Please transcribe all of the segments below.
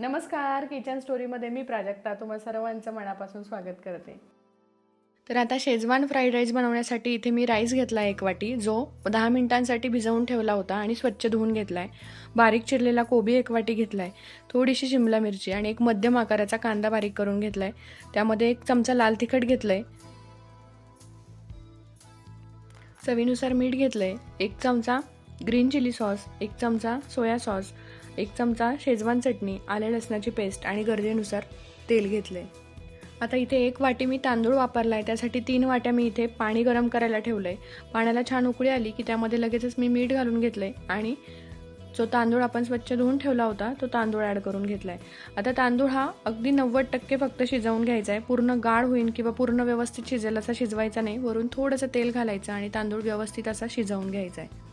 नमस्कार किचन स्टोरीमध्ये मी प्राजक्ता. तुम्हाला सर्वांचं मनापासून स्वागत करते. तर आता शेजवान फ्राईड राईस बनवण्यासाठी इथे मी राईस घेतला एक वाटी जो दहा मिनिटांसाठी भिजवून ठेवला होता आणि स्वच्छ धुवून घेतला आहे बारीक चिरलेला कोबी एक वाटी घेतला आहे थोडीशी शिमला मिरची आणि एक मध्यम आकाराचा कांदा बारीक करून घेतला आहे त्यामध्ये एक चमचा लाल तिखट घेतलं आहे चवीनुसार मीठ घेतलं आहे एक चमचा ग्रीन चिली सॉस एक चमचा सोया सॉस एक चमचा शेजवान चटणी आले लसणाची पेस्ट आणि गरजेनुसार तेल घेतलं आहे आता इथे एक वाटी मी तांदूळ वापरला आहे त्यासाठी तीन वाट्या मी इथे पाणी गरम करायला ठेवलं आहे पाण्याला छान उकळी आली की त्यामध्ये लगेचच मी मीठ घालून घेतलं आहे आणि जो तांदूळ आपण स्वच्छ धुवून ठेवला होता तो तांदूळ ॲड करून घेतला आहे आता तांदूळ हा अगदी नव्वद टक्के फक्त शिजवून घ्यायचा आहे पूर्ण गाळ होईल किंवा पूर्ण व्यवस्थित शिजेल असा शिजवायचा नाही. वरून थोडंसं तेल घालायचं आणि तांदूळ व्यवस्थित असा शिजवून घ्यायचा आहे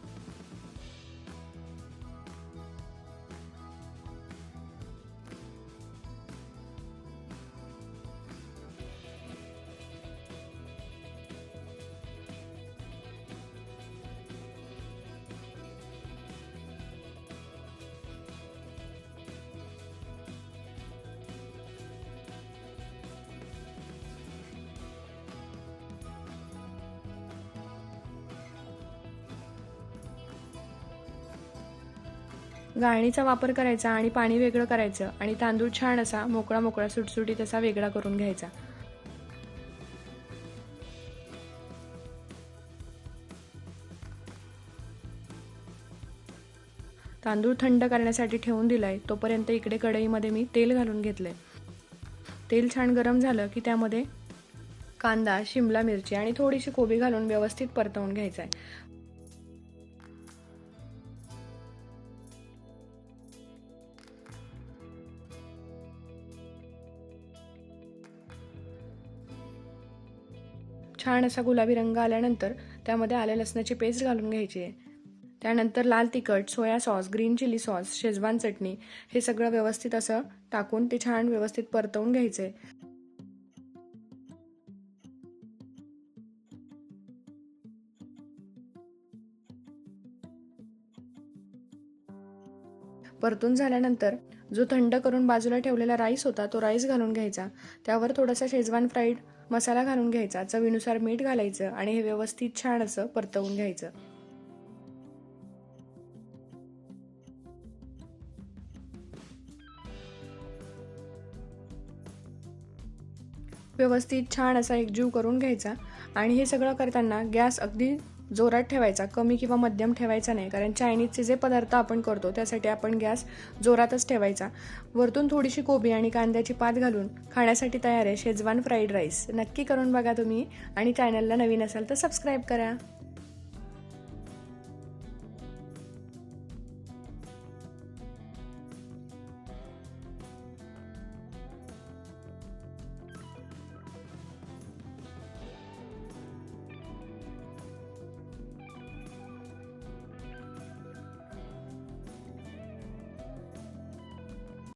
गाळणीचा वापर करायचा आणि पाणी वेगळं करायचं आणि तांदूळ छान असा मोकळा मोकळा सुटसुटीत असा वेगळा करून घ्यायचा. तांदूळ थंड करण्यासाठी ठेवून दिलाय तोपर्यंत इकडे कढईमध्ये मी तेल घालून घेतलंय. तेल छान गरम झालं की त्यामध्ये कांदा शिमला मिरची आणि थोडीशी कोबी घालून व्यवस्थित परतवून घ्यायचा आहे छान असा गुलाबी रंग आल्यानंतर त्यामध्ये आल्या लसणाची पेस्ट घालून घ्यायची आहे. त्यानंतर लाल तिखट soya sauce green chilli sauce schezwan चटणी हे सगळं व्यवस्थित असं टाकून ते छान व्यवस्थित परतवून घ्यायचं. आहे परतून झाल्यानंतर जो थंड करून बाजूला ठेवलेला राईस होता तो राईस घालून घ्यायचा. त्यावर थोडासा शेजवान फ्राईड मसाला घालून घ्यायचा चवीनुसार मीठ घालायचं आणि हे व्यवस्थित छान असं परतवून घ्यायचं. व्यवस्थित छान असा एकजीव करून घ्यायचा आणि हे सगळं करताना गॅस अगदी जोरात ठेवायचा कमी किंवा मध्यम ठेवायचा नाही. कारण चायनीजचे जे पदार्थ आपण करतो त्यासाठी आपण गॅस जोरातच ठेवायचा. वरतून थोडीशी कोबी आणि कांद्याची पात घालून खाण्यासाठी तयार आहे शेजवान फ्राईड राईस नक्की करून बघा तुम्ही. आणि चॅनलला नवीन असाल तर सबस्क्राईब करा.